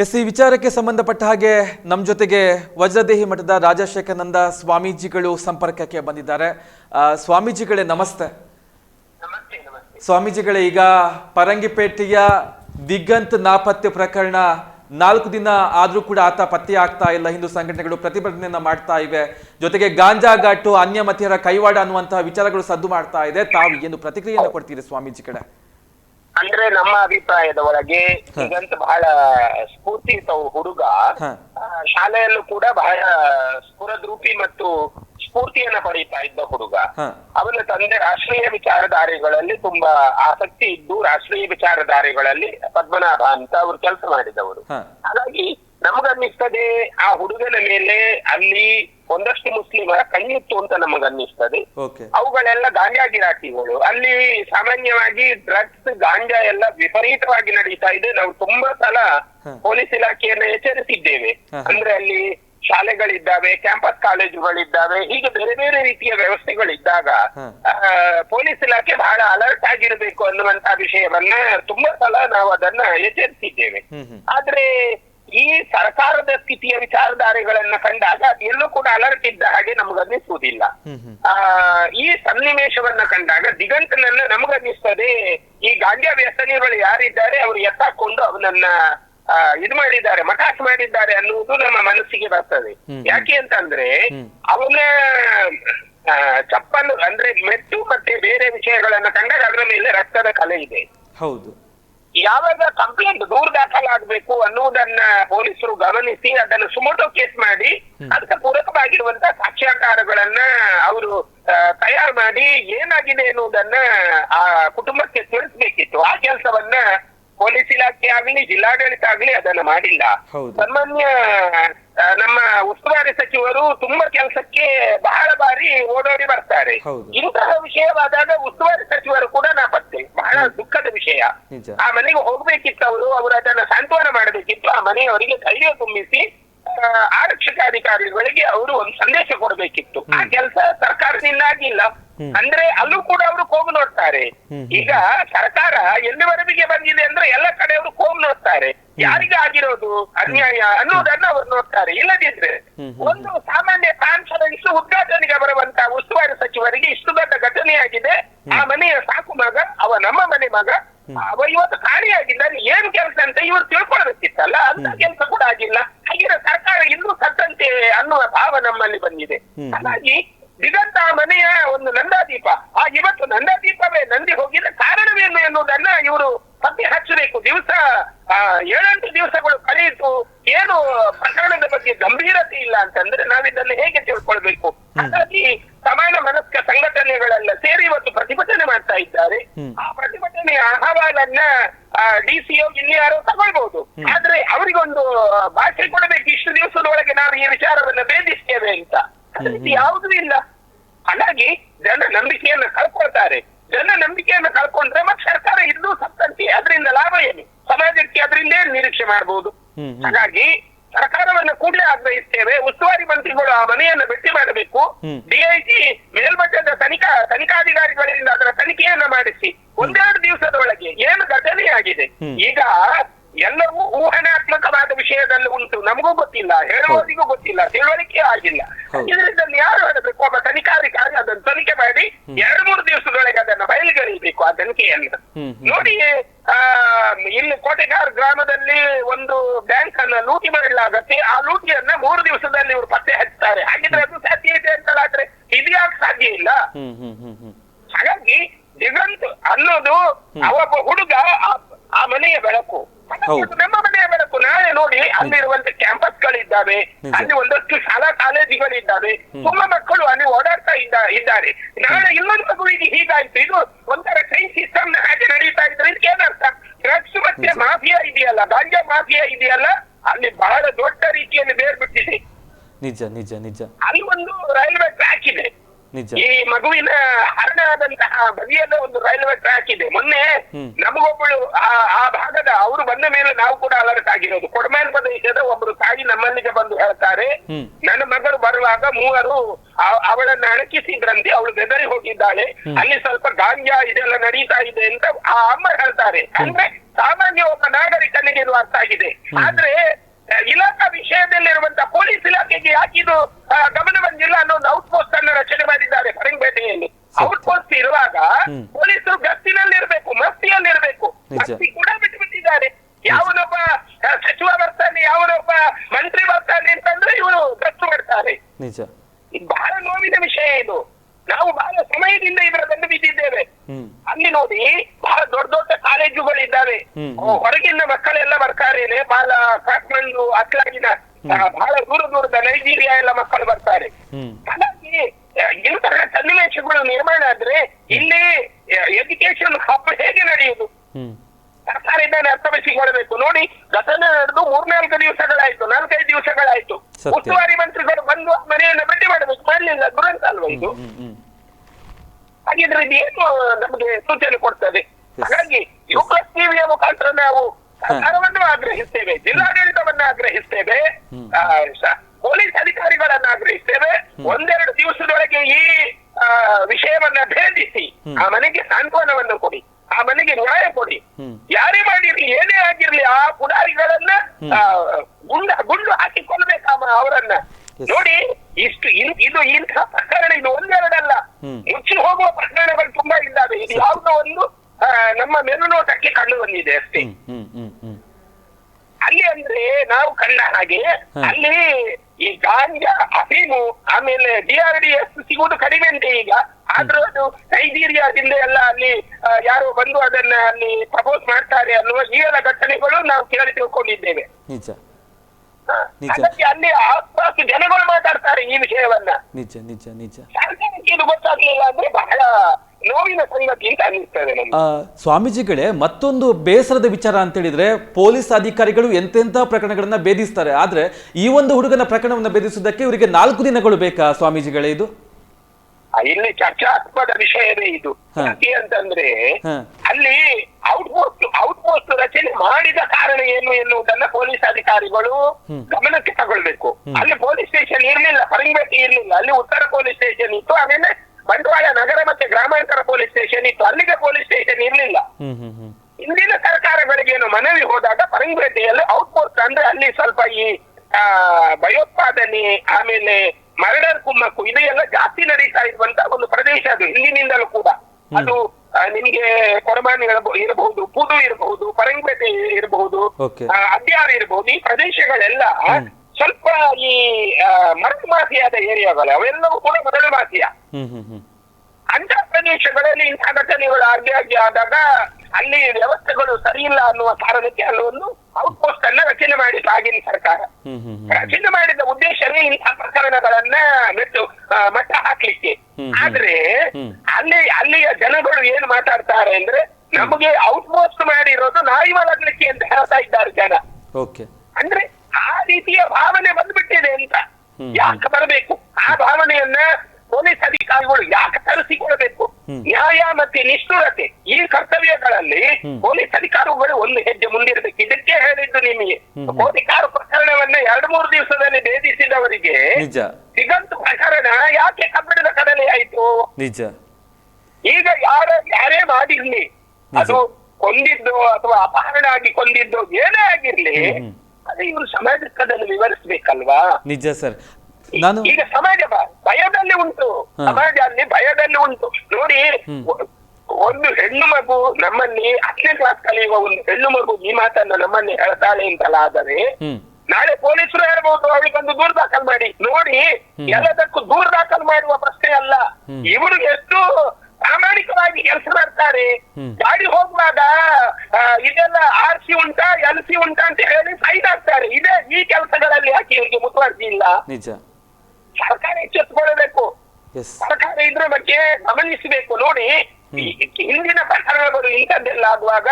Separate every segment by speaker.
Speaker 1: S ಈ ವಿಚಾರಕ್ಕೆ ಸಂಬಂಧಪಟ್ಟ ಹಾಗೆ ನಮ್ಮ ಜೊತೆಗೆ ವಜ್ರದೇಹಿ ಮಠದ ರಾಜಶೇಖರಾನಂದ ಸ್ವಾಮೀಜಿಗಳು ಸಂಪರ್ಕಕ್ಕೆ ಬಂದಿದ್ದಾರೆ. ಸ್ವಾಮೀಜಿಗಳೇ ನಮಸ್ತೆ. ಸ್ವಾಮೀಜಿಗಳೇ ಈಗ ಪರಂಗಿಪೇಟೆಯ ದಿಗ್ಗಂತ್ ನಾಪತ್ತೆ ಪ್ರಕರಣ ನಾಲ್ಕು ದಿನ ಆದರೂ ಕೂಡ ಆತ ಪತ್ತೆ ಆಗ್ತಾ ಇಲ್ಲ. ಹಿಂದೂ ಸಂಘಟನೆಗಳು ಪ್ರತಿಭಟನೆಯನ್ನು ಮಾಡ್ತಾ ಇವೆ. ಜೊತೆಗೆ ಗಾಂಜಾ ಘಾಟು ಅನ್ಯ ಮತೀಯರ ಕೈವಾಡ ಅನ್ನುವಂತಹ ವಿಚಾರಗಳು ಸದ್ದು ಮಾಡ್ತಾ ಇದೆ. ತಾವು ಏನು ಪ್ರತಿಕ್ರಿಯೆಯನ್ನು ಕೊಡ್ತೀರಿ ಸ್ವಾಮೀಜಿಗಳೇ?
Speaker 2: ಅಂದ್ರೆ ನಮ್ಮ ಅಭಿಪ್ರಾಯದ ಒಳಗೆ ಈಗಂತೂ ಬಹಳ ಸ್ಫೂರ್ತಿಯುತ ಹುಡುಗ. ಶಾಲೆಯಲ್ಲೂ ಕೂಡ ಬಹಳ ಸ್ಫುರದ್ರೂಪಿ ಮತ್ತು ಸ್ಫೂರ್ತಿಯನ್ನ ಪಡೀತಾ ಇದ್ದ ಹುಡುಗ. ಅವನ ತಂದೆ ರಾಷ್ಟ್ರೀಯ ವಿಚಾರಧಾರೆಗಳಲ್ಲಿ ತುಂಬಾ ಆಸಕ್ತಿ ಇದ್ದು ರಾಷ್ಟ್ರೀಯ ವಿಚಾರಧಾರೆಗಳಲ್ಲಿ ಪದ್ಮನಾಭ ಅಂತ ಅವರು ಕೆಲಸ ಮಾಡಿದವರು ಹಾಗಾಗಿ ನಮಗನ್ನಿಸ್ತದೆ ಆ ಹುಡುಗನ ಮೇಲೆ ಅಲ್ಲಿ ಒಂದಷ್ಟು ಮುಸ್ಲಿಮರ ಕಣ್ಣಿತ್ತು ಅಂತ ನಮಗನ್ನಿಸ್ತದೆ. ಅವುಗಳೆಲ್ಲ ಗಾಂಜಾ ಗಿರಾಕಿಗಳು ಅಲ್ಲಿ ಸಾಮಾನ್ಯವಾಗಿ ಡ್ರಗ್ಸ್ ಗಾಂಜಾ ಎಲ್ಲ ವಿಪರೀತವಾಗಿ ನಡೀತಾ ಇದೆ. ನಾವು ತುಂಬಾ ಸಲ ಪೊಲೀಸ್ ಇಲಾಖೆಯನ್ನು ಎಚ್ಚರಿಸಿದ್ದೇವೆ. ಅಂದ್ರೆ ಅಲ್ಲಿ ಶಾಲೆಗಳಿದ್ದಾವೆ ಕ್ಯಾಂಪಸ್ ಕಾಲೇಜುಗಳಿದ್ದಾವೆ ಹೀಗೆ ಬೇರೆ ಬೇರೆ ರೀತಿಯ ವ್ಯವಸ್ಥೆಗಳಿದ್ದಾಗ ಪೊಲೀಸ್ ಇಲಾಖೆ ಬಹಳ ಅಲರ್ಟ್ ಆಗಿರಬೇಕು ಅನ್ನುವಂತಹ ವಿಷಯವನ್ನ ತುಂಬಾ ಸಲ ನಾವು ಅದನ್ನ ಎಚ್ಚರಿಸಿದ್ದೇವೆ. ಆದ್ರೆ ಈ ಸರ್ಕಾರದ ಸ್ಥಿತಿಯ ವಿಚಾರಧಾರೆಗಳನ್ನ ಕಂಡಾಗ ಎಲ್ಲೂ ಕೂಡ ಅಲರ್ಟ್ ಇದ್ದ ಹಾಗೆ ನಮಗನ್ನಿಸುವುದಿಲ್ಲ ಆ ಈ ಸನ್ನಿವೇಶವನ್ನ ಕಂಡಾಗ ದಿಗಂತನನ್ನ ನಮಗನ್ನಿಸ್ತದೆ ಈ ಗಾಂಜಾ ವ್ಯಸನಿಗಳು ಯಾರಿದ್ದಾರೆ ಅವರು ಎತ್ತಾಕೊಂಡು ಅವನನ್ನ ಇದು ಮಾಡಿದ್ದಾರೆ ಮಠಾಸ್ ಮಾಡಿದ್ದಾರೆ ಅನ್ನುವುದು ನಮ್ಮ ಮನಸ್ಸಿಗೆ ಬರ್ತದೆ. ಯಾಕೆ ಅಂತಂದ್ರೆ. ಅವನ ಚಪ್ಪಲು ಅಂದ್ರೆ ಮೆಟ್ಟು ಮತ್ತೆ ಬೇರೆ ವಿಷಯಗಳನ್ನ ಕಂಡಾಗ ಅದರ ಮೇಲೆ ರಕ್ತದ ಕಲೆ ಇದೆ.
Speaker 1: ಹೌದು.
Speaker 2: ಯಾವಾಗ ಕಂಪ್ಲೇಂಟ್ ದೂರ್ ದಾಖಲಾಗಬೇಕು ಅನ್ನುವುದನ್ನ ಪೊಲೀಸರು ಗಮನಿಸಿ ಅದನ್ನು ಸುಮೋಟೋ ಕೇಸ್ ಮಾಡಿ ಅದಕ್ಕೆ ಪೂರಕವಾಗಿರುವಂತಹ ಸಾಕ್ಷ್ಯಾಕಾರಗಳನ್ನ ಅವರು ತಯಾರು ಮಾಡಿ ಏನಾಗಿದೆ ಎನ್ನುವುದನ್ನ ಆ ಕುಟುಂಬಕ್ಕೆ ತಿಳಿಸ್ಬೇಕಿತ್ತು ಆ ಕೆಲಸವನ್ನ ಪೊಲೀಸ್ ಇಲಾಖೆ ಆಗ್ಲಿ ಜಿಲ್ಲಾಡಳಿತ ಆಗ್ಲಿ ಅದನ್ನ ಮಾಡಿಲ್ಲ. ಸಾಮಾನ್ಯ ನಮ್ಮ ಉಸ್ತುವಾರಿ ಸಚಿವರು ತುಂಬಾ ಕೆಲಸಕ್ಕೆ ಬಹಳ ಬಾರಿ ಓಡೋಡಿ ಬರ್ತಾರೆ. ಇಂತಹ ವಿಷಯವಾದಾಗ ಉಸ್ತುವಾರಿ ಸಚಿವರು ಕೂಡ ನಾಪತ್ತೆ ಬಹಳ ದುಃಖದ ವಿಷಯ. ಆ ಮನೆಗೆ ಹೋಗ್ಬೇಕಿತ್ತು ಅವರು ಅವರು ಅದನ್ನ ಸಾಂತ್ವನ ಮಾಡಬೇಕಿತ್ತು. ಆ ಮನೆಯವರಿಗೆ ಧೈರ್ಯ ತುಂಬಿಸಿ ಆ, ಆರಕ್ಷಕ ಅಧಿಕಾರಿಗಳಿಗೆ ಅವರು ಒಂದು ಸಂದೇಶ ಕೊಡಬೇಕಿತ್ತು. ಆ ಕೆಲಸ ಸರ್ಕಾರದಿಂದ ಆಗಿಲ್ಲ ಅಂದ್ರೆ ಅಲ್ಲೂ ಕೂಡ ಅವರು ಕೋಮು ನೋಡ್ತಾರೆ. ಈಗ ಸರ್ಕಾರ ಎಲ್ಲಿವರೆಗೆ ಬಂದಿದೆ ಅಂದ್ರೆ ಎಲ್ಲ ಕಡೆ ಅವರು ಕೋಮು ನೋಡ್ತಾರೆ. ಯಾರಿಗೆ ಆಗಿರೋದು? ಅನ್ಯಾಯ ಅನ್ನೋದನ್ನ ಅವರು ನೋಡ್ತಾರೆ. ಇಲ್ಲದಿದ್ರೆ ಒಂದು ಸಾಮಾನ್ಯ ಕಾನ್ಫರೆನ್ಸ್ ಉದ್ಘಾಟನೆಗೆ ಬರುವಂತ ಉಸ್ತುವಾರಿ ಸಚಿವರಿಗೆ ಇಷ್ಟು ದೊಡ್ಡ ಘಟನೆಯಾಗಿದೆ. ಆ ಮನೆಯ ಸಾಕು ಮಗ ಅವ ನಮ್ಮ ಮನೆ ಮಗ ಅವ ಇವತ್ತು ಖಾಲಿಯಾಗಿದ್ದಾನೆ. ಏನ್ ಕೆಲಸ ಅಂತ ಇವರು ತಿಳ್ಕೊಳ್ಬೇಕಿತ್ತಲ್ಲ? ಅಂತ ಕೆಲಸ ಕೂಡ ಆಗಿಲ್ಲ. ಇನ್ನೂ ಸತ್ತಂತೆ ಅನ್ನುವ ಭಾವ ನಮ್ಮಲ್ಲಿ ಬಂದಿದೆ. ಹಾಗಾಗಿ ದಿಗಂತ ಮನೆಯ ಒಂದು ನಂದಾದೀಪ ಆ ಇವತ್ತು ನಂದಾದೀಪವೇ ನಂದಿ ಹೋಗಿದ ಕಾರಣವೇನು ಎನ್ನುವುದನ್ನ ಇವರು ಪತ್ತೆ ಹಚ್ಚಬೇಕು. ದಿವಸ ಆ ಏಳೆಂಟು ದಿವಸಗಳು ಕಳೆಯಿತು. ಏನು ಪ್ರಕರಣದ ಬಗ್ಗೆ ಗಂಭೀರತೆ ಇಲ್ಲ ಅಂತಂದ್ರೆ ನಾವಿದನ್ನು ಹೇಗೆ ತಿಳ್ಕೊಳ್ಬೇಕು? ಹಾಗಾಗಿ ಸಮಾನ ಮನಸ್ಕ ಸಂಘಟನೆಗಳೆಲ್ಲ ಸೇರಿ ಇವತ್ತು ಪ್ರತಿಭಟನೆ ಮಾಡ್ತಾ ಇದ್ದಾರೆ. ಆ ಪ್ರತಿಭಟನೆಯ ಅಹವಾಲನ್ನ ಡಿ ಸಿ ಇಲ್ಲಿ ಯಾರೋ ತಗೊಳ್ಬಹುದು ಆದ್ರೆ ಅವರಿಗೊಂದು ಭಾಷೆ ಕೊಡಬೇಕು. ನಾವು ಈ ವಿಚಾರವನ್ನ ಭೇದಿಸ್ತೇವೆ ಅಂತ. ಯಾವುದು ಇಲ್ಲ. ಹಾಗಾಗಿ ಜನ ನಂಬಿಕೆಯನ್ನು ಕಳ್ಕೊಳ್ತಾರೆ. ಜನ ನಂಬಿಕೆಯನ್ನ ಕಳ್ಕೊಂಡ್ರೆ ಮತ್ತೆ ಸರ್ಕಾರ ಇದ್ದು ಸತ್ತಂತೆ. ಅದರಿಂದ ಲಾಭ ಏನು? ಸಮಾಜಕ್ಕೆ ಅದರಿಂದ ಏನ್ ನಿರೀಕ್ಷೆ ಮಾಡಬಹುದು. ಹಾಗಾಗಿ ಸರ್ಕಾರವನ್ನ ಕೂಡಲೇ ಆಗ್ರಹಿಸ್ತೇವೆ. ಉಸ್ತುವಾರಿ ಮಂತ್ರಿಗಳು ಆ ಮನೆಯನ್ನ ಭೇಟಿ ಮಾಡಬೇಕು. ಡಿಐಜಿ ಮೇಲ್ಮಟ್ಟದ ತನಿಖಾ ತನಿಖಾಧಿಕಾರಿಗಳಿಂದ ಅದರ ತನಿಖೆಯನ್ನ ಮಾಡಿಸಿ. ಒಂದೆರಡು ದಿವಸದ ಒಳಗೆ ಏನು ಘಟನೆಯಾಗಿದೆ. ಈಗ ಎಲ್ಲವೂ ಊಹನಾತ್ಮಕವಾದ ವಿಷಯದಲ್ಲಿ ಉಂಟು. ನಮಗೂ ಗೊತ್ತಿಲ್ಲ. ಹೇಳುವವರಿಗೂ ಗೊತ್ತಿಲ್ಲ. ತಿಳುವಳಿಕೆ ಆಗಿಲ್ಲ. ಇದರಿಂದ ಯಾರು ಹೇಳಬೇಕು? ಒಬ್ಬ ತನಿಖಾಧಿಕಾರಿ ಅದನ್ನು ತನಿಖೆ ಮಾಡಿ ಎರಡು ಮೂರು ದಿವಸದೊಳಗೆ ಅದನ್ನ ಬಯಲುಗಳಿಬೇಕು ಆ ತನಿಖೆಯನ್ನು. ನೋಡಿ ಆ ಇಲ್ಲಿ ಕೋಟೆಗಾರ್ ಗ್ರಾಮದಲ್ಲಿ ಒಂದು ಬ್ಯಾಂಕ್ ಅನ್ನು ಲೂಟಿ ಮಾಡಲಾಗತ್ತೆ. ಆ ಲೂಟಿಯನ್ನ ಮೂರು ದಿವಸದಲ್ಲಿ ಇವರು ಪತ್ತೆ ಹಚ್ತಾರೆ ಹಾಗಿದ್ರೆ ಅದು ಸಾಧ್ಯ ಇದೆ ಅಂತಲಾದ್ರೆ ಇದ್ಯಾಕೆ ಸಾಧ್ಯ ಇಲ್ಲ? ಹಾಗಾಗಿ ದಿಗಂತ್ ಅನ್ನೋದು ಅವೊಬ್ಬ ಹುಡುಗ
Speaker 1: ಹೌದು.
Speaker 2: ನಮ್ಮ ಮನೆಯ ಬೆಳಕು. ನಾಳೆ ನೋಡಿ ಅಲ್ಲಿರುವಂತ ಕ್ಯಾಂಪಸ್
Speaker 1: ಗಳಿದ್ದಾವೆ
Speaker 2: ಅಲ್ಲಿ ಒಂದಷ್ಟು ಶಾಲಾ ಕಾಲೇಜುಗಳಿದ್ದಾವೆ ತುಂಬಾ ಮಕ್ಕಳು ಅಲ್ಲಿ ಓಡಾಡ್ತಾ ಇದ್ದ ಇದ್ದಾರೆ. ನಾಳೆ ಇನ್ನೊಂದು ಮಗುವಿಗೆ ಹೀಗಾಯ್ತು. ಇದು ಒಂಥರ ಕೈ ಸಿಸ್ಟಮ್ ಹಾಗೆ ನಡೀತಾ ಇದ್ರೆ ಇದಕ್ಕೆ ಏನರ್ಥ? ಡ್ರಗ್ಸ್ ಮತ್ತೆ ಮಾಫಿಯಾ ಇದೆಯಲ್ಲ ಗಾಂಜಾ ಮಾಫಿಯಾ ಇದೆಯಲ್ಲ? ಅಲ್ಲಿ ಬಹಳ ದೊಡ್ಡ ರೀತಿಯಲ್ಲಿ ಬೇರ್ಬಿಟ್ಟಿದೆ.
Speaker 1: ನಿಜ ನಿಜ ನಿಜ.
Speaker 2: ಅಲ್ಲಿ ಒಂದು ರೈಲ್ವೆ ಟ್ರ್ಯಾಕ್ ಇದೆ. ಈ ಮಗುವಿನ ಹರಣ ಆದಂತಹ ಬದಿಯಲ್ಲ ಒಂದು ರೈಲ್ವೆ ಟ್ರ್ಯಾಕ್ ಇದೆ. ಮೊನ್ನೆ ನಮಗೊಬ್ಬಳು ಆ ಭಾಗದ ಅವರು ಬಂದ ಮೇಲೆ ನಾವು ಕೂಡ ಅಲರ್ಟ್ ಆಗಿರೋದು. ಕೊಡಮೇಲ್ ಪ್ರದೇಶದ ಒಬ್ಬರು ತಾಯಿ ನಮ್ಮಲ್ಲಿಗೆ ಬಂದು ಹೇಳ್ತಾರೆ. ನನ್ನ ಮಗಳು ಬರುವಾಗ ಮೂವರು ಅವಳನ್ನ ಅಣಕಿಸಿದ್ರಂತೆ ಅವಳು ಬೆದರಿ ಹೋಗಿದ್ದಾಳೆ. ಅಲ್ಲಿ ಸ್ವಲ್ಪ ಗಾಂಜಾ ಇದೆಲ್ಲ ನಡೀತಾ ಇದೆ ಅಂತ ಆ ಅಮ್ಮ ಹೇಳ್ತಾರೆ. ಅಂದ್ರೆ ಸಾಮಾನ್ಯ ಒಬ್ಬ ನಾಗರಿಕನಿಗೆ ಇದು ಅರ್ಥ ಆಗಿದೆ. ಆದ್ರೆ ಇಲಾಖಾ ವಿಷಯದಲ್ಲಿರುವಂತಹ ಪೊಲೀಸ್ ಇಲಾಖೆಗೆ ಯಾಕೆ ಇದು ಗಮನ ಬಂದಿಲ್ಲ ಅನ್ನೋ ಒಂದು ಔಟ್ ಪೋಸ್ಟ್ ಅನ್ನು ರಚನೆ ಮಾಡಿದ್ದಾರೆ ಫರಂಗಪೇಟೆಯಲ್ಲಿ. ಔಟ್ ಪೋಸ್ಟ್ ಇರುವಾಗ. ಪೊಲೀಸರು ಗಸ್ತಿನಲ್ಲಿ ಇರಬೇಕು ಮಸ್ತಿಯಲ್ಲಿ ಇರಬೇಕು
Speaker 1: ನಿಜ.
Speaker 2: ಮಸ್ತಿ ಕೂಡ ಬಿಟ್ಟು ಬಿಟ್ಟಿದ್ದಾರೆ ಯಾವನೊಬ್ಬ ಸಚಿವ ಬರ್ತಾನೆ ಯಾವನೊಬ್ಬ ಮಂತ್ರಿ ಬರ್ತಾನೆ ಅಂತಂದ್ರೆ ಇವರು ಗಸ್ತು ಮಾಡ್ತಾರೆ. ಬಹಳ ನೋವಿನ ವಿಷಯ ಇದು. ನಾವು ಬಹಳ ಸಮಯದಿಂದ ಇದರ ಬಂದು ನೋಡಿ ಬಹಳ ದೊಡ್ಡ ದೊಡ್ಡ ಕಾಲೇಜುಗಳಿದ್ದಾವೆ. ಇದ್ದಾವೆ ಹೊರಗಿನ ಮಕ್ಕಳೆಲ್ಲ ಬರ್ತಾರೆ ನೇಪಾಳ ಕಾಠ್ಮಂಡು ಅತ್ಲಾಗಿನ ಬಹಳ ದೂರ ದೂರದ ನೈಜೀರಿಯಾ ಎಲ್ಲ ಮಕ್ಕಳು ಬರ್ತಾರೆ. ಹಾಗಾಗಿ ಇಂತಹ ಸನ್ನಿವೇಶಗಳು ನಿರ್ಮಾಣ ಆದ್ರೆ ಇಲ್ಲಿ ಎಜುಕೇಶನ್ ಹಬ್ಬ ಹೇಗೆ ನಡೆಯುವುದು ಸರ್ಕಾರ ಇದನ್ನು ಅರ್ಥವಹಿಸಿಕೊಳ್ಳಬೇಕು ನೋಡಿ ಘಟನೆ ನಡೆದು ಮೂರ್ನಾಲ್ಕು ದಿವಸಗಳಾಯ್ತು ನಾಲ್ಕೈದು ದಿವಸಗಳಾಯ್ತು. ಉಸ್ತುವಾರಿ ಮಂತ್ರಿಗಳು ಬಂದು ಮನೆಯನ್ನು ಭೇಟಿ ಮಾಡಬೇಕು ಮಾಡಲಿಲ್ಲ ದುರಂತ ಅಲ್ವಾ ಇದು? ಹಾಗಿದ್ರೆ ಇದೇನು ಏನು ನಮಗೆ ಸೂಚನೆ ಕೊಡ್ತದೆ ಹಾಗಾಗಿ ಯುಕ್ಲಸ್ ಟಿವಿಯ ಮುಖಾಂತರ ನಾವು ಸರ್ಕಾರವನ್ನು ಆಗ್ರಹಿಸ್ತೇವೆ ಜಿಲ್ಲಾಡಳಿತವನ್ನ ಆಗ್ರಹಿಸ್ತೇವೆ ಪೊಲೀಸ್ ಅಧಿಕಾರಿಗಳನ್ನ ಆಗ್ರಹಿಸ್ತೇವೆ. ಒಂದೆರಡು ದಿವಸದೊಳಗೆ ಈ ವಿಷಯವನ್ನ ಭೇದಿಸಿ ಆ ಮನೆಗೆ ಸಾಂತ್ವನವನ್ನು ಕೊಡಿ ಆ ಮನೆಗೆ ನ್ಯಾಯ ಕೊಡಿ
Speaker 1: ಹ್ಮ್.
Speaker 2: ಯಾರೇ ಮಾಡಿರ್ಲಿ ಏನೇ ಆಗಿರ್ಲಿ ಆ ಪುಡಾರಿಗಳನ್ನ
Speaker 1: ಹ್ಮ್.
Speaker 2: ಆ, ಗುಂಡ ಗುಂಡು ಹಾಕಿಕೊಳ್ಬೇಕಮ್ಮ ಅವರನ್ನ
Speaker 1: Yes.
Speaker 2: ನೋಡಿ ಇಷ್ಟು ಇನ್- ಇದು ಇಂತಹ ಪ್ರಕರಣ ಇದು ಒಂದೆರಡಲ್ಲ
Speaker 1: ಹ್ಮ್.
Speaker 2: ಮುಚ್ಚಿ ಹೋಗುವ ಪ್ರಕರಣಗಳು ತುಂಬಾ ಇದ್ದಾವೆ ಇದು ಯಾವುದೋ ಒಂದು ಆ, ನಮ್ಮ ಮೆರುನೋಟಕ್ಕೆ ಕಂಡು ಬಂದಿದೆ ಅಷ್ಟೇ
Speaker 1: ಹ್ಮ್ ಹ್ಮ್ ಹ್ಮ್ ಹ್ಮ್
Speaker 2: ಅಲ್ಲಿ ಅಂದ್ರೆ ನಾವು ಕಂಡ ಹಾಗೆ ಅಲ್ಲಿ ಈ ಗಾಂಜಾ ಅಫೀಮು ಆಮೇಲೆ ಡಿ ಆರ್ ಡಿ ಎಸ್ ಸಿಗುವುದು ಕಡಿಮೆ ಅಂತೆ ಈಗ. ಆದ್ರೂ ಅದು ನೈಜೀರಿಯಾದಿಂದ ಎಲ್ಲ ಅಲ್ಲಿ ಯಾರು ಬಂದು ಅದನ್ನ ಅಲ್ಲಿ ಪ್ರಪೋಸ್ ಮಾಡ್ತಾರೆ ಅನ್ನುವ ಈ ಎಲ್ಲ ಘಟನೆಗಳು ನಾವು ಕೇಳಿ ತಿಳ್ಕೊಂಡಿದ್ದೇವೆ.
Speaker 1: ನಿಜ.
Speaker 2: ಅದಕ್ಕೆ ಅಲ್ಲಿ ಆಸ್ಪಾಸು ಜನಗಳು ಮಾತಾಡ್ತಾರೆ ಈ ವಿಷಯವನ್ನ.
Speaker 1: ನಿಜ ನಿಜ ನಿಜ.
Speaker 2: ಇದು ಗೊತ್ತಾಗ್ಲಿಲ್ಲ ಅಂದ್ರೆ ಬಹಳ ನೋವಿನ ಸಂಗತಿ ಅಂತ ಅನ್ನಿಸ್ತದೆ ನಮ್ಗೆ.
Speaker 1: ಆ, ಸ್ವಾಮೀಜಿಗಳೇ ಮತ್ತೊಂದು ಬೇಸರದ ವಿಚಾರ ಅಂತ ಹೇಳಿದ್ರೆ ಪೊಲೀಸ್ ಅಧಿಕಾರಿಗಳು ಎಂತೆಂತ ಪ್ರಕರಣಗಳನ್ನ ಭೇದಿಸ್ತಾರೆ. ಆದ್ರೆ ಈ ಒಂದು ಹುಡುಗನ ಪ್ರಕರಣವನ್ನ ಭೇದಿಸುವುದಕ್ಕೆ ಇವರಿಗೆ ನಾಲ್ಕು ದಿನಗಳು ಬೇಕಾ ಸ್ವಾಮೀಜಿಗಳೇ ಇದು?
Speaker 2: ಆ, ಇಲ್ಲಿ ಚರ್ಚಾತ್ಮಕ ವಿಷಯವೇ ಇದು.
Speaker 1: ಹ.
Speaker 2: ಯಾಕೆ ಅಂತಂದ್ರೆ
Speaker 1: ಹ.
Speaker 2: ಅಲ್ಲಿ ಔಟ್ ಪೋಸ್ಟ್ ಔಟ್ ಪೋಸ್ಟ್ ರಚನೆ ಮಾಡಿದ ಕಾರಣ ಏನು ಎನ್ನುವುದನ್ನ ಪೊಲೀಸ್ ಅಧಿಕಾರಿಗಳು ಗಮನಕ್ಕೆ ತಗೊಳ್ಬೇಕು. ಅಲ್ಲಿ ಪೊಲೀಸ್ ಸ್ಟೇಷನ್ ಇರ್ಲಿಲ್ಲ ಪರಂಗೇಟಿ ಇರ್ಲಿಲ್ಲ. ಅಲ್ಲಿ ಉತ್ತರ ಪೊಲೀಸ್ ಸ್ಟೇಷನ್ ಇತ್ತು ಆಮೇಲೆ ಬಂಟ್ವಾಳ ನಗರ ಮತ್ತೆ ಗ್ರಾಮಾಂತರ ಪೊಲೀಸ್ ಸ್ಟೇಷನ್ ಇತ್ತು. ಅಲ್ಲಿಗೆ ಪೊಲೀಸ್ ಸ್ಟೇಷನ್ ಇರ್ಲಿಲ್ಲ.
Speaker 1: ಹ್ಮ್ ಸರ್ಕಾರಗಳಿಗೆ ಏನು
Speaker 2: ಇಂದಿನ ಸರ್ಕಾರಗಳಿಗೇನು ಮನವಿ ಹೋದಾಗ ಫರಂಗಪೇಟೆಯಲ್ಲಿ ಔಟ್ಪೋಸ್ಟ್ ಅಂದ್ರೆ ಅಲ್ಲಿ ಸ್ವಲ್ಪ ಈ ಭಯೋತ್ಪಾದನೆ ಆಮೇಲೆ ಮರ್ಡರ್ ಕುಮ್ಮಕ್ಕು ಇದೆಲ್ಲ ಜಾಸ್ತಿ ನಡೀತಾ ಇರುವಂತ ಒಂದು ಪ್ರದೇಶ ಅದು ಹಿಂದಿನಿಂದಲೂ ಕೂಡ. ಅದು ನಿಮಗೆ ಇರಬಹು- ಇರಬಹುದು ಪುದು ಇರಬಹುದು ಪರಂಗಪೇಟೆ ಇರಬಹುದು ಅಡ್ಯಾರ್ ಇರಬಹುದು ಈ ಪ್ರದೇಶಗಳೆಲ್ಲ. ಸ್ವಲ್ಪ ಈ ಮರಳು ಮಾಫಿಯಾದ ಏರಿಯಾಗಳು ಅವೆಲ್ಲವೂ ಕೂಡ ಮರಳು ಮಾಫಿಯಾ. ಅಂತ ಪ್ರದೇಶಗಳಲ್ಲಿ ಇಂತಹ ಘಟನೆಗಳು ಆಗಿ ಆಗಿ ಆದಾಗ ಅಲ್ಲಿ ವ್ಯವಸ್ಥೆಗಳು ಸರಿ ಇಲ್ಲ ಅನ್ನುವ ಕಾರಣಕ್ಕೆ ಅಲ್ಲೊಂದು ಔಟ್ ಪೋಸ್ಟ್ ಅನ್ನ ರಚನೆ ಮಾಡಿತು ಆಗಿನ ಸರ್ಕಾರ. ರಚನೆ ಮಾಡಿದ ಉದ್ದೇಶವೇ ಇಂತಹ ಪ್ರಕರಣಗಳನ್ನ ಮೆಟ್ಟು ಮಟ್ಟ ಹಾಕ್ಲಿಕ್ಕೆ. ಆದ್ರೆ ಅಲ್ಲಿ ಅಲ್ಲಿಯ ಜನಗಳು ಏನ್ ಮಾತಾಡ್ತಾರೆ ಅಂದ್ರೆ ನಮಗೆ ಔಟ್ ಪೋಸ್ಟ್ ಮಾಡಿರೋದು ನಾಯಿ ಮಲಗ್ಲಿಕ್ಕೆ ಅಂತ ಹೇಳ್ತಾ ಇದ್ದಾರೆ ಜನ. ಅಂದ್ರೆ ರೀತಿಯ ಭಾವನೆ ಬಂದ್ಬಿಟ್ಟಿದೆ ಅಂತ. ಯಾಕೆ ಬರಬೇಕು? ಆ ಭಾವನೆಯನ್ನ ಪೊಲೀಸ್ ಅಧಿಕಾರಿಗಳು ಯಾಕೆ ತರಿಸಿಕೊಳ್ಬೇಕು. ನ್ಯಾಯ ಮತ್ತೆ ನಿಷ್ಠುರತೆ ಈ ಕರ್ತವ್ಯಗಳಲ್ಲಿ. ಪೊಲೀಸ್ ಅಧಿಕಾರಿಗಳು ಒಂದು ಹೆಜ್ಜೆ ಮುಂದಿರಬೇಕು. ಇದಕ್ಕೆ ಹೇಳಿದ್ದು ನಿಮಗೆ. ಪೊಲೀಸಾರು. ಪ್ರಕರಣವನ್ನ ಎರಡು ಮೂರು ದಿವಸದಲ್ಲಿ ಭೇದಿಸಿದವರಿಗೆ ಸಿಗಂತು ಪ್ರಕರಣ ಯಾಕೆ ಕಬ್ಬಿಣದ ಕಡಲೆ ಆಯ್ತು?
Speaker 1: ನಿಜ.
Speaker 2: ಈಗ ಯಾರ ಯಾರೇ ಮಾಡಿರ್ಲಿ ಅದು ಕೊಂದಿದ್ದು ಅಥವಾ ಅಪಹರಣ ಆಗಿ ಕೊಂದಿದ್ದು ಏನೇ ಆಗಿರ್ಲಿ. ಅದೇ ಇವರು ಸಮಾಜಕ್ಕೆ ಅದನ್ನು ವಿವರಿಸ್ಬೇಕಲ್ವಾ?
Speaker 1: ನಿಜ ಸರ್. ನಾನು
Speaker 2: ಈಗ ಸಮಾಜ ಭಯದಲ್ಲಿ ಉಂಟು. ಸಮಾಜ ಅಲ್ಲಿ ಭಯದಲ್ಲಿ ಉಂಟು. ನೋಡಿ ಒಂದು ಹೆಣ್ಣು ಮಗು ನಮ್ಮಲ್ಲಿ ಹತ್ತನೇ ಕ್ಲಾಸ್ ಕಲಿಯುವ ಒಂದು ಹೆಣ್ಣು ಮಗು ಈ ಮಾತನ್ನ ನಮ್ಮನ್ನೇ ಹೇಳ್ತಾಳೆ ಅಂತಲ್ಲ ಆದರೆ ನಾಳೆ ಪೊಲೀಸರು ಹೇಳ್ಬಹುದು ಅವಳಿಗೊಂದು ದೂರು ದಾಖಲು ಮಾಡಿ. ನೋಡಿ ಎಲ್ಲದಕ್ಕೂ ದೂರು ದಾಖಲು ಮಾಡುವ ಪ್ರಶ್ನೆ ಅಲ್ಲ. ಇವರು ಎಷ್ಟು ಪ್ರಾಮಾಣಿಕವಾಗಿ ಕೆಲಸ ಮಾಡ್ತಾರೆ. ಗಾಡಿ ಹೋಗುವಾಗ ಇದೆಲ್ಲ ಆರ್ ಸಿ ಉಂಟಾ ಎಲ್ ಸಿ ಉಂಟಾ ಅಂತ ಹೇಳಿ ಫೈನ್ ಆಗ್ತಾರೆ ಇದೇ ಈ ಕೆಲಸಗಳಲ್ಲಿ ಯಾಕೆ ಇವರಿಗೆ ಮುತುವರ್ಜಿ ಇಲ್ಲ.
Speaker 1: ನಿಜ.
Speaker 2: ಸರ್ಕಾರ ಎಚ್ಚೆತ್ತುಕೊಳ್ಳಬೇಕು ಸರ್ಕಾರ ಇದ್ರ ಬಗ್ಗೆ ಗಮನಿಸಬೇಕು. ನೋಡಿ ಹಿಂದಿನ ಪ್ರಕರಣಗಳು ಇಂಥದ್ದೆಲ್ಲ ಆಗುವಾಗ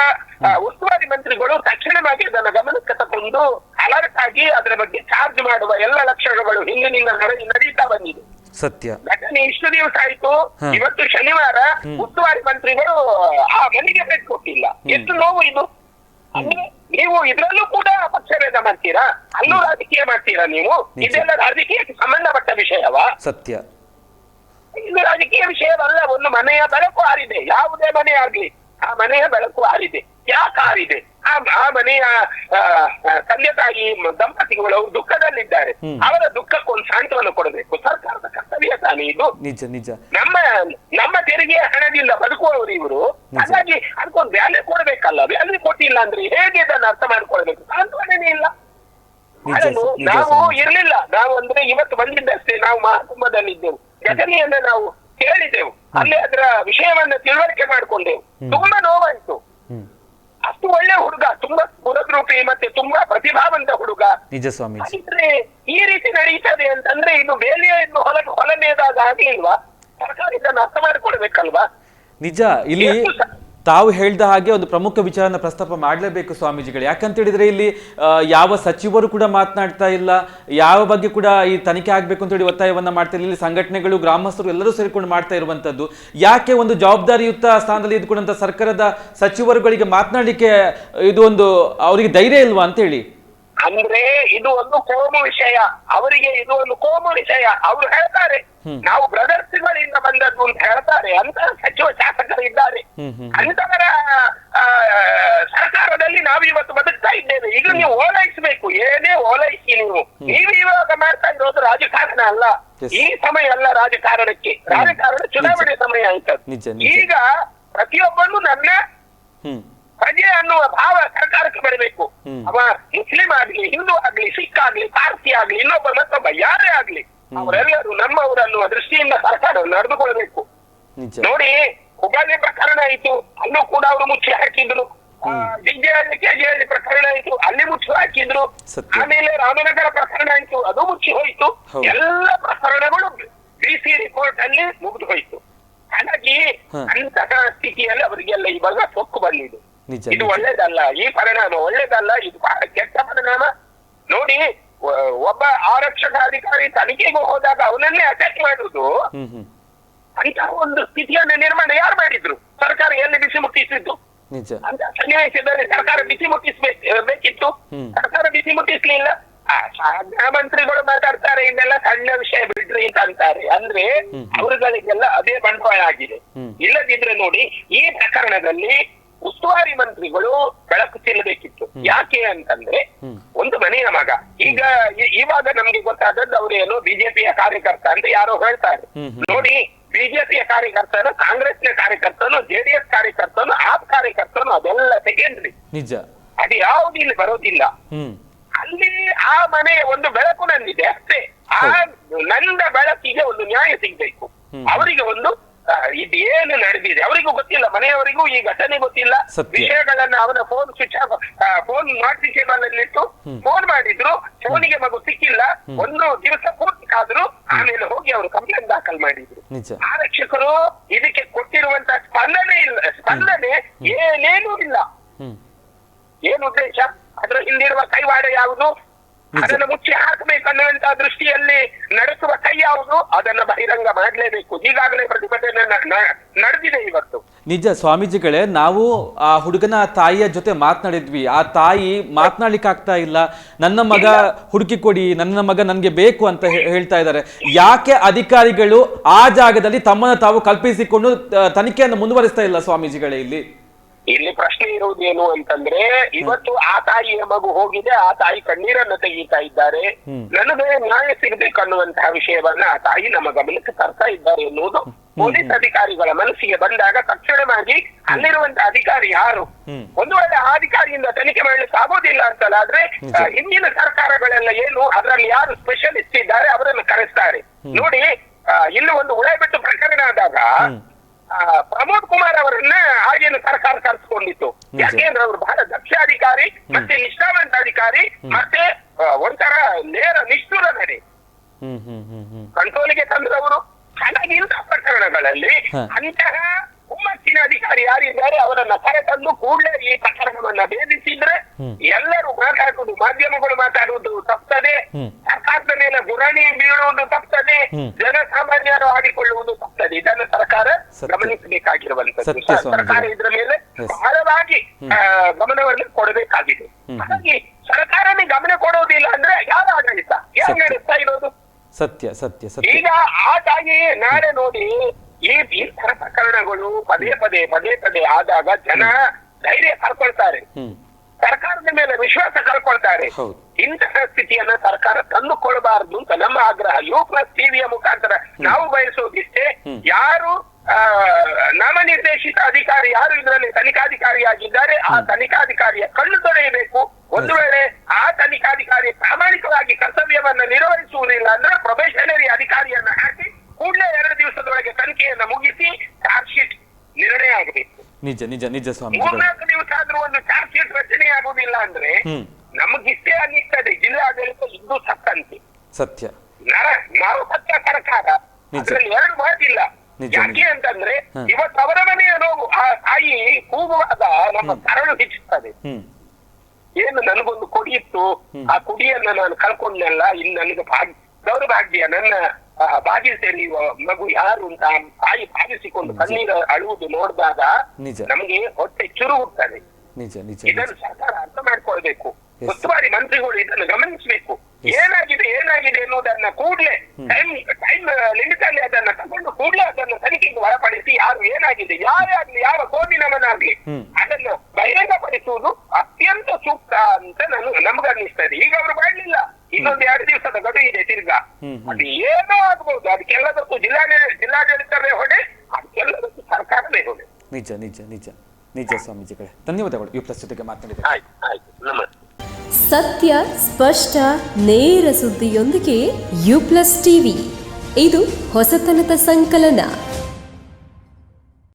Speaker 2: ಉಸ್ತುವಾರಿ ಮಂತ್ರಿಗಳು ತಕ್ಷಣವಾಗಿ ಅದನ್ನ ಗಮನಕ್ಕೆ ತಕೊಂಡು ಅಲರ್ಟ್ ಆಗಿ ಅದರ ಬಗ್ಗೆ ಚಾರ್ಜ್ ಮಾಡುವ ಎಲ್ಲ ಲಕ್ಷಣಗಳು ಹಿಂದಿನಿಂದ ನಡೆ- ನಡೀತಾ ಬಂದಿದೆ.
Speaker 1: ಸತ್ಯ.
Speaker 2: ಘಟನೆ ಇಷ್ಟು ದಿವಸ ಆಯ್ತು.
Speaker 1: ಹ.
Speaker 2: ಇವತ್ತು ಶನಿವಾರ ಉಸ್ತುವಾರಿ ಮಂತ್ರಿಗಳು ಆ ಮನೆಗೆ ಭೇಟಿ ಕೊಟ್ಟಿಲ್ಲ. ಎಷ್ಟು ನೋವು ಇದು? ಅಂದ್ರೆ ನೀವು ಇದ್ರಲ್ಲೂ ಕೂಡ ಪಕ್ಷಭೇದ ಮಾಡ್ತೀರಾ? ಅಲ್ಲೂ ರಾಜಕೀಯ ಮಾಡ್ತೀರಾ ನೀವು?
Speaker 1: ನಿಜ.
Speaker 2: ಇದೆಲ್ಲ ರಾಜಕೀಯಕ್ಕೆ ಸಂಬಂಧಪಟ್ಟ ವಿಷಯವಾ?
Speaker 1: ಸತ್ಯ.
Speaker 2: ಇದು ರಾಜಕೀಯ ವಿಷಯವಲ್ಲ ಒಂದು ಮನೆಯ ಬೆಳಕು ಆರಿದೆ ಯಾವುದೇ ಮನೆ ಆಗ್ಲಿ ಆ ಮನೆಯ ಬೆಳಕು ಹಾರಿದೆ. ಯಾಕೆ ಕಾರಿದೆ ಆ ಆ ಮನೆಯ ತಂದೆ ತಾಯಿ ದಂಪತಿಗಳು ಅವರು ದುಃಖದಲ್ಲಿದ್ದಾರೆ. ಅವರ ದುಃಖಕ್ಕೊಂದು ಸಾಂತ್ವನ ಕೊಡಬೇಕು. ಸರ್ಕಾರದ ಕರ್ತವ್ಯ ತಾನೇ ಇದು.
Speaker 1: ನಿಜ ನಿಜ.
Speaker 2: ನಮ್ಮ ನಮ್ಮ ತೆರಿಗೆ ಹಣದಿಂದ ಬದುಕುವವರು ಇವರು. ಹಾಗಾಗಿ ಅದಕ್ಕೊಂದು ವ್ಯಾಲ್ಯೂ ಕೊಡ್ಬೇಕಲ್ಲ. ವ್ಯಾಲ್ಯೂ ಕೊಟ್ಟಿಲ್ಲ ಅಂದ್ರೆ ಹೇಗೆ ಇದನ್ನು ಅರ್ಥ ಮಾಡ್ಕೊಳ್ಬೇಕು? ಸಾಂತ್ವನೇ ಇಲ್ಲ. ನಾವು. ಇರ್ಲಿಲ್ಲ. ನಾವು ಅಂದ್ರೆ ಇವತ್ತು ಬಂದಿದ್ದಷ್ಟೇ ನಾವು ಮಹಾಕುಂಭದಲ್ಲಿದ್ದೆವು. ಘಟನೆಯನ್ನ ನಾವು ಕೇಳಿದೆವು. ಅಲ್ಲಿ ಅದರ ವಿಷಯವನ್ನ ತಿಳುವಳಿಕೆ ಮಾಡ್ಕೊಂಡೆವು. ತುಂಬಾ ನೋವಾಯ್ತು. ಅಷ್ಟು ಒಳ್ಳೆ ಹುಡುಗ ತುಂಬಾ ಸ್ಫುರದ್ರೂಪಿ ಮತ್ತೆ ತುಂಬಾ ಪ್ರತಿಭಾವಂತ ಹುಡುಗ.
Speaker 1: ನಿಜ ಸ್ವಾಮೀಜಿ.
Speaker 2: ಹಾಗಿದ್ರೆ ಈ ರೀತಿ ನಡೀತದೆ ಅಂತಂದ್ರೆ ಇದು ಬೇಲಿಯನ್ನು ಹೊಲ ಹೊಲನೇದಾಗ ಆಗ್ಲಿಲ್ವಾ? ಸರ್ಕಾರ ಇದನ್ನು ಅರ್ಥ ಮಾಡಿಕೊಡ್ಬೇಕಲ್ವಾ
Speaker 1: ನಿಜ ಇಲ್ಲಿ ತಾವು ಹೇಳಿದ ಹಾಗೆ ಒಂದು ಪ್ರಮುಖ ವಿಚಾರನ ಪ್ರಸ್ತಾಪ ಮಾಡಲೇಬೇಕು ಸ್ವಾಮೀಜಿಗಳು. ಯಾಕಂತ ಹೇಳಿದ್ರೆ ಇಲ್ಲಿ ಯಾವ ಸಚಿವರು ಕೂಡ ಮಾತನಾಡ್ತಾ ಇಲ್ಲ, ಯಾವ ಬಗ್ಗೆ ಕೂಡ ಈ ತನಿಖೆ ಆಗಬೇಕು ಅಂತ ಹೇಳಿ ಒತ್ತಾಯವನ್ನ ಮಾಡ್ತಾ ಇಲ್ಲ. ಇಲ್ಲಿ ಸಂಘಟನೆಗಳು, ಗ್ರಾಮಸ್ಥರು ಎಲ್ಲರೂ ಸೇರಿಕೊಂಡು ಮಾಡ್ತಾ ಇರುವಂತದ್ದು. ಯಾಕೆ ಒಂದು ಜವಾಬ್ದಾರಿಯುತ ಸ್ಥಾನದಲ್ಲಿ ಇದ್ಕೊಂಡಂತ ಸರ್ಕಾರದ ಸಚಿವರುಗಳಿಗೆ ಮಾತನಾಡಲಿಕ್ಕೆ ಇದು ಒಂದು ಅವರಿಗೆ ಧೈರ್ಯ ಇಲ್ವಾ ಅಂತ ಹೇಳಿ
Speaker 2: ಅಂದ್ರೆ ಇದು ಒಂದು ಕೋಮು ವಿಷಯ. ಅವರಿಗೆ ಇದು ಒಂದು ಕೋಮು ವಿಷಯ. ಅವರು ಹೇಳ್ತಾರೆ ನಾವು ಬ್ರದರ್ಸ್ಗಳಿಂದ ಬಂದದ್ದು ಅಂತ ಹೇಳ್ತಾರೆ. ಅಂತ ಸಚಿವ ಶಾಸಕರು ಇದ್ದಾರೆ. ಅಂತವರ ಸರ್ಕಾರದಲ್ಲಿ ನಾವು ಇವತ್ತು ಬದುಕ್ತಾ ಇದ್ದೇವೆ. ಈಗ ನೀವು ಓಲೈಸಬೇಕು. ಏನೇ ಓಲೈಸಿ ನೀವು. ನೀವು ಇವಾಗ ಮಾಡ್ತಾ ಇರೋದು ರಾಜಕಾರಣ ಅಲ್ಲ. ಈ ಸಮಯ ಅಲ್ಲ ರಾಜಕಾರಣಕ್ಕೆ. ರಾಜಕಾರಣ ಚುನಾವಣೆ ಸಮಯ
Speaker 1: ಅಂತ.
Speaker 2: ಈಗ ಪ್ರತಿಯೊಬ್ಬನು ನನ್ನ ಪ್ರಜೆ ಅನ್ನುವ ಭಾವ ಸರ್ಕಾರಕ್ಕೆ ಬರಬೇಕು. ಅವ ಮುಸ್ಲಿಂ ಆಗ್ಲಿ ಹಿಂದೂ ಆಗ್ಲಿ ಸಿಖ್ ಆಗ್ಲಿ ಪಾರ್ಸಿ ಆಗ್ಲಿ ಇನ್ನೊಬ್ಬ ಮತ್ತೊಬ್ಬ ಯಾರೇ ಆಗ್ಲಿ ಅವರೆಲ್ಲರೂ ನಮ್ಮವರು ಅನ್ನುವ ದೃಷ್ಟಿಯಿಂದ ಸರ್ಕಾರ ನಡೆದುಕೊಳ್ಬೇಕು ನೋಡಿ ಹುಬ್ಬಳ್ಳಿ ಪ್ರಕರಣ ಆಯ್ತು ಅಲ್ಲೂ ಕೂಡ ಅವರು ಮುಚ್ಚಿ ಹಾಕಿದ್ರು. ಡಿಜೆಹಳ್ಳಿ ಕೆಜೆಹಳ್ಳಿ ಪ್ರಕರಣ ಆಯ್ತು ಅಲ್ಲಿ ಮುಚ್ಚಿ ಹಾಕಿದ್ರು. ಆಮೇಲೆ ರಾಮನಗರ ಪ್ರಕರಣ ಆಯ್ತು ಅದು ಮುಚ್ಚಿ ಹೋಯ್ತು. ಎಲ್ಲ ಪ್ರಕರಣಗಳು ಬಿ ಸಿ ರಿಪೋರ್ಟ್ ಅಲ್ಲಿ ಮುಗಿದು ಹೋಯ್ತು. ಹಾಗಾಗಿ. ಅಂತಹ ಸ್ಥಿತಿಯಲ್ಲಿ ಅವರಿಗೆಲ್ಲ ಇವಾಗ ಸೊಕ್ಕು ಬಂದಿದೆ.
Speaker 1: ನಿಜ
Speaker 2: ಇದು ಒಳ್ಳೇದಲ್ಲ. ಈ ಪರಿಣಾಮ ಒಳ್ಳೇದಲ್ಲ. ಇದು ಬಹಳ ಕೆಟ್ಟ ಪರಿಣಾಮ. ನೋಡಿ ಒಬ್ಬ ಆರಕ್ಷಕ ಅಧಿಕಾರಿ ತನಿಖೆಗೆ ಹೋದಾಗ ಅವನನ್ನೇ ಅಟ್ಯಾಕ್ ಮಾಡುದು ಅಂತಹ ಒಂದು ಸ್ಥಿತಿಯನ್ನು ನಿರ್ಮಾಣ ಯಾರು ಮಾಡಿದ್ರು? ಸರ್ಕಾರ ಎಲ್ಲಿ ಬಿಸಿ ಮುಟ್ಟಿಸಿದ್ದು? ಅಂತ ಸನ್ನಿವೇಶದಲ್ಲಿ ಸರ್ಕಾರ ಬಿಸಿ ಮುಟ್ಟಿಸ್ಬೇಕು ಬೇಕಿತ್ತು.
Speaker 1: ಹ್ಮ್.
Speaker 2: ಸರ್ಕಾರ ಬಿಸಿ ಮುಟ್ಟಿಸ್ಲಿಲ್ಲ. ಮಂತ್ರಿಗಳು ಮಾತಾಡ್ತಾರೆ ಇದೆಲ್ಲ ಸಣ್ಣ ವಿಷಯ ಬಿಡ್ರಿ ಅಂತ ಅಂತಾರೆ. ಅಂದ್ರೆ ಅವರುಗಳಿಗೆಲ್ಲ ಅದೇ ಬಂಡವಾಳ ಆಗಿದೆ. ಇಲ್ಲದಿದ್ರೆ ನೋಡಿ ಈ ಪ್ರಕರಣದಲ್ಲಿ ಉಸ್ತುವಾರಿ ಮಂತ್ರಿಗಳು ಬೆಳಕು ಚೆಲ್ಲಬೇಕಿತ್ತು. ಯಾಕೆ ಅಂತಂದ್ರೆ ಒಂದು ಮನೆಯ ಮಗ. ಈಗ ಇವಾಗ ನಮ್ಗೆ ಗೊತ್ತಾದದ್ದು ಅವರೇನು ಬಿಜೆಪಿಯ ಕಾರ್ಯಕರ್ತ ಅಂತ ಯಾರೋ ಹೇಳ್ತಾರೆ. ನೋಡಿ ಬಿಜೆಪಿಯ ಕಾರ್ಯಕರ್ತನು ಕಾಂಗ್ರೆಸ್ನ ಕಾರ್ಯಕರ್ತನು ಜೆಡಿಎಸ್ ಕಾರ್ಯಕರ್ತನು ಆಪ್ ಕಾರ್ಯಕರ್ತನು ಅದೆಲ್ಲ ತೆಗೆಯನ್ರಿ
Speaker 1: ನಿಜ.
Speaker 2: ಅದು ಯಾವುದು ಇಲ್ಲಿ ಬರೋದಿಲ್ಲ. ಅಲ್ಲಿ ಆ ಮನೆ ಒಂದು ಬೆಳಕು ನಂದಿದೆ ಅಷ್ಟೇ. ಆ ನಂದ ಬೆಳಕಿಗೆ ಒಂದು ನ್ಯಾಯ ಸಿಗ್ಬೇಕು. ಅವರಿಗೆ ಒಂದು ಇದೇನು ನಡೆದಿದೆ? ಅವರಿಗೂ ಗೊತ್ತಿಲ್ಲ. ಮನೆಯವರಿಗೂ ಈ ಘಟನೆ ಗೊತ್ತಿಲ್ಲ. ವಿಷಯಗಳನ್ನ ಅವನ phone switch off phone not reachable ಅಲ್ಲಿಟ್ಟು phone ಮಾಡಿದ್ರು. ಫೋನಿಗೆ ಮಗು ಸಿಕ್ಕಿಲ್ಲ. ಒಂದು ದಿವಸ ಪೂರ್ತಿ ಕಾದ್ರು ಆಮೇಲೆ ಹೋಗಿ ಅವರು ಕಂಪ್ಲೇಂಟ್ ದಾಖಲ್ ಮಾಡಿದ್ರು. ಆರಕ್ಷಕರು ಇದಕ್ಕೆ ಕೊಟ್ಟಿರುವಂತ ಸ್ಪಂದನೆ ಇಲ್ಲ ಸ್ಪಂದನೆ ಏನೇನೂ ಇಲ್ಲ. ಏನು ಉದ್ದೇಶ? ಅದರ ಹಿಂದಿರುವ ಕೈವಾಡ ಯಾವುದು? ಅದನ್ನು ಮುಚ್ಚಿ ಹಾಕಬೇಕನ್ನುವಂತ ದೃಷ್ಟಿಯಲ್ಲಿ ನಡೆಸುವ ಕೈ ಯಾವುದು? ಅದನ್ನ ಬಹಿರಂಗ ಮಾಡಲೇಬೇಕು. ಈಗಾಗಲೇ ಪ್ರತಿಭಟನೆ ನಡೆದಿದೆ ಇವತ್ತು.
Speaker 1: ನಿಜ ಸ್ವಾಮೀಜಿಗಳೇ ನಾವು ಆ ಹುಡುಗನ ತಾಯಿಯ ಜೊತೆ ಮಾತನಾಡಿದ್ವಿ. ಆ ತಾಯಿ ಮಾತನಾಡ್ಲಿಕ್ಕೆ ಆಗ್ತಾ ಇಲ್ಲ. ನನ್ನ ಮಗ ಹುಡುಕಿ ಕೊಡಿ ನನ್ನ ಮಗ ನನಗೆ ಬೇಕು ಅಂತ ಹೇಳ್ತಾ ಇದ್ದಾರೆ. ಯಾಕೆ ಅಧಿಕಾರಿಗಳು ಆ ಜಾಗದಲ್ಲಿ ತಮ್ಮನ್ನು ತಾವು ಕಲ್ಪಿಸಿಕೊಂಡು ತನಿಖೆಯನ್ನು ಮುಂದುವರಿಸ್ತಾ ಇಲ್ಲ ಸ್ವಾಮೀಜಿಗಳೇ ಇಲ್ಲಿ?
Speaker 2: ಇಲ್ಲಿ ಪ್ರಶ್ನೆ ಇರುವುದೇನು ಅಂತಂದ್ರೆ ಇವತ್ತು ಆ ತಾಯಿಯ ಮಗು ಹೋಗಿದೆ ಆ ತಾಯಿ ಕಣ್ಣೀರನ್ನು ತೆಗೀತಾ ಇದ್ದಾರೆ. ನನಗೆ ನ್ಯಾಯ ಸಿಗಬೇಕನ್ನುವಂತಹ ವಿಷಯವನ್ನ ಆ ತಾಯಿ ನಮ್ಮ ಗಮನಕ್ಕೆ ತರ್ತಾ ಇದ್ದಾರೆ ಎನ್ನುವುದು ಪೊಲೀಸ್ ಅಧಿಕಾರಿಗಳ ಮನಸ್ಸಿಗೆ ಬಂದಾಗ ತಕ್ಷಣವಾಗಿ ಅಲ್ಲಿರುವಂತಹ ಅಧಿಕಾರಿ ಯಾರು. ಒಂದು ವೇಳೆ ಆ ಅಧಿಕಾರಿಯಿಂದ ತನಿಖೆ ಮಾಡ್ಲಿಕ್ಕೆ ಆಗೋದಿಲ್ಲ ಅಂತಲಾದ್ರೆ ಆ, ಹಿಂದಿನ ಸರ್ಕಾರಗಳೆಲ್ಲ ಏನು ಅದರಲ್ಲಿ ಯಾರು ಸ್ಪೆಷಲಿಸ್ಟ್ ಇದ್ದಾರೆ ಅವರನ್ನು ಕರೆಸ್ತಾರೆ. ನೋಡಿ ಇಲ್ಲಿ ಒಂದು ಉಳೆಬಿಟ್ಟು ಪ್ರಕರಣ ಆದಾಗ ಪ್ರಮೋದ್ ಕುಮಾರ್ ಅವರನ್ನ ಹಾಗೇನು ಸರ್ಕಾರ ಕರೆಸ್ಕೊಂಡಿತ್ತು. ಯಾಕೆಂದ್ರೆ ಅವರು ಬಹಳ ದಕ್ಷ ಅಧಿಕಾರಿ ಮತ್ತೆ ನಿಷ್ಠಾವಂತ ಅಧಿಕಾರಿ ಮತ್ತೆ ಒಂಥರ ನೇರ ನಿಷ್ಠುರ ನಡೆ ಕಂಟ್ರೋಲಿಗೆ ತಂದ್ರವರು ಇಂತಹ ಪ್ರಕರಣಗಳಲ್ಲಿ. ಅಂತಹ ಒಮ್ಮತ್ತಿನ ಅಧಿಕಾರಿ ಯಾರಿದ್ದಾರೆ ಅವರನ್ನ ಕರೆತಂದು ಕೂಡಲೇ ಈ ಪ್ರಕರಣವನ್ನ ಭೇದಿಸಿದ್ರೆ ಎಲ್ಲರೂ ಮಾತಾಡುವುದು ಮಾಧ್ಯಮಗಳು ಮಾತಾಡುವುದು ತಪ್ಪದೆ ಸರ್ಕಾರದ ಮೇಲೆ ಗುರಾಣಿ ಬೀಳುವುದು ತಪ್ಪದೆ ಜನಸಾಮಾನ್ಯರು ಆಡಿಕೊಳ್ಳುವುದು ತಪ್ಪದೆ. ಇದನ್ನು ಸರ್ಕಾರ. ಗಮನಿಸಬೇಕಾಗಿರುವಂತದ್ದು. ಸರ್ಕಾರ ಇದರ ಮೇಲೆ. ಬಹಳವಾಗಿ ಆ, ಗಮನವನ್ನು ಕೊಡಬೇಕಾಗಿದೆ. ಹಾಗಾಗಿ ಸರ್ಕಾರನೇ ಗಮನ ಕೊಡೋದಿಲ್ಲ ಅಂದ್ರೆ ಯಾವ ಆಡಳಿತ? ಯಾರು
Speaker 1: ಸತ್ಯ.
Speaker 2: ನಡೆಸ್ತಾ ಇರೋದು?
Speaker 1: ಸತ್ಯ ಸತ್ಯ ಸತ್ಯ.
Speaker 2: ಈಗ ಹಾಗಾಗಿ ನಾಳೆ ನೋಡಿ ಈ ಭೀಕರ ಪ್ರಕರಣಗಳು ಪದೇ ಪದೇ ಪದೇ ಪದೇ ಆದಾಗ ಜನ ಧೈರ್ಯ ಕಳ್ಕೊಳ್ತಾರೆ. ಸರ್ಕಾರದ ಮೇಲೆ ವಿಶ್ವಾಸ ಕಳ್ಕೊಳ್ತಾರೆ. ಇಂತಹ ಸ್ಥಿತಿಯನ್ನ ಸರ್ಕಾರ ತಂದುಕೊಳ್ಬಾರ್ದು ಅಂತ ನಮ್ಮ ಆಗ್ರಹ. ಯು ಪ್ಲಸ್ ಟಿವಿಯ ಮುಖಾಂತರ ನಾವು ಬಯಸೋದಿಷ್ಟೇ ಯಾರು ಆ, ನಾಮನಿರ್ದೇಶಿತ ಅಧಿಕಾರಿ ಯಾರು ಇದರಲ್ಲಿ ತನಿಖಾಧಿಕಾರಿಯಾಗಿದ್ದಾರೆ ಆ ತನಿಖಾಧಿಕಾರಿಯ ಕಣ್ಣು ತೊಳೆಯಬೇಕು. ಒಂದು ವೇಳೆ ಆ ತನಿಖಾಧಿಕಾರಿ ಪ್ರಾಮಾಣಿಕವಾಗಿ ಕರ್ತವ್ಯವನ್ನ ನಿರ್ವಹಿಸುವುದಿಲ್ಲ ಅಂದ್ರೆ ಪ್ರೊಬೇಷನರಿ ಅಧಿಕಾರಿಯನ್ನ ಹಾಕಿ ಕೂಡಲೇ ಎರಡು ದಿವಸದೊಳಗೆ ತನಿಖೆಯನ್ನ ಮುಗಿಸಿ ಚಾರ್ಜ್ ಶೀಟ್ ನಿರ್ಣಯ ಆಗಬೇಕು.
Speaker 1: ನಿಜ ನಿಜ ನಿಜ ಸ್ವಾಮಿ
Speaker 2: ಮೂರ್ನಾಲ್ಕು ದಿವಸ ಆದ್ರೂ ಒಂದು ಚಾರ್ಜ್ ಶೀಟ್ ರಚನೆ ಆಗುದಿಲ್ಲ ಅಂದ್ರೆ ನಮಗಿಷ್ಟೇ ಅನ್ನಿಸ್ತದೆ ಜಿಲ್ಲಾಡಳಿತ ಇದ್ದು ಸತ್ತಂತೆ.
Speaker 1: ಸತ್ಯ.
Speaker 2: ನಾವು ಸತ್ಯ ಸರ್ಕಾರ. ಅದರಲ್ಲಿ ಎರಡು ಮಾತಿಲ್ಲ. ಯಾಕೆ ಅಂತಂದ್ರೆ. ಇವತ್ತು ಅವರ ಮನೆಯ ನೋವು ಆ ತಾಯಿ ಕೂಗುವಾಗ ನಮ್ಮ ಕರಳು ಹೆಚ್ಚುತ್ತದೆ ಏನು ನನಗೊಂದು ಕೊಡಿಯಿತ್ತು ಆ ಕುಡಿಯನ್ನ ನಾನು ಕಳ್ಕೊಂಡೆಲ್ಲ ಇನ್ನು ನನಗೆ ಭಾಗ್ಯ ದೌರ್ಭಾಗ್ಯ ನನ್ನ ಆ, ಬಾಗಿಲು ಮಗು ಯಾರು ಅಂತ ತಾಯಿ ಭಾವಿಸಿಕೊಂಡು ಕಣ್ಣೀರು ಅಳುವುದು ನೋಡಿದಾಗ. ನಮಗೆ ಹೊಟ್ಟೆ ಚುರು
Speaker 1: ನಿಜ
Speaker 2: ಇದನ್ನು ಸರ್ಕಾರ ಅರ್ಥ ಮಾಡ್ಕೊಳ್ಬೇಕು. ಉಸ್ತುವಾರಿ ಮಂತ್ರಿಗಳು ಇದನ್ನು ಗಮನಿಸಬೇಕು. ಏನಾಗಿದೆ ಏನಾಗಿದೆ ಎನ್ನುವುದನ್ನ ಕೂಡಲೇ ಟೈಮ್ ಟೈಮ್ ಲಿಮಿಟ್ ಅಲ್ಲಿ ಅದನ್ನ ತಗೊಂಡು ಕೂಡ್ಲೆ ಅದನ್ನು ತನಿಖೆಗೆ ಒಳಪಡಿಸಿ ಯಾರು ಏನಾಗಿದೆ ಯಾರೇ ಆಗ್ಲಿ ಯಾವ ಕೋಮಿನವನಾಗ್ಲಿ. ಅದನ್ನು ಬಹಿರಂಗಪಡಿಸುವುದು ಅತ್ಯಂತ ಸೂಕ್ತ ಅಂತ ನಾನು ನಮ್ಗನ್ನಿಸ್ತದೆ ಈಗ ಅವರು ಮಾಡಲಿಲ್ಲ. ಇನ್ನೊಂದು ಎರಡು ದಿವಸದ ಗಡುವು ಇದೆ ತಿರ್ಗಾ. ಅದು ಏನೋ ಆಗ್ಬಹುದು ಅದಕ್ಕೆಲ್ಲದಕ್ಕೂ ಜಿಲ್ಲಾಡಳಿತ ಜಿಲ್ಲಾಡಳಿತವೇ ಹೊಡೆ ಅದಕ್ಕೆಲ್ಲದಕ್ಕೂ ಸರ್ಕಾರವೇ ಹೊಣೆ
Speaker 1: ನಿಜ ನಿಜ ನಿಜ. ನಿಜ ಸ್ವಾಮೀಜಿಗಳೇ ಧನ್ಯವಾದಗಳು. ಯು ಪ್ರಸ್ತುತಿಗೆ ಜೊತೆಗೆ ಮಾತನಾಡಿದೆ
Speaker 2: ಆಯ್ತು ಆಯ್ತು. ನಮಸ್ತೆ.
Speaker 3: ಸತ್ಯ ಸ್ಪಷ್ಟ ನೇರ ಸುದ್ದಿಯೊಂದಿಗೆ ಯು ಪ್ಲಸ್ ಟಿವಿ ಇದು ಹೊಸತನದ ಸಂಕಲನ.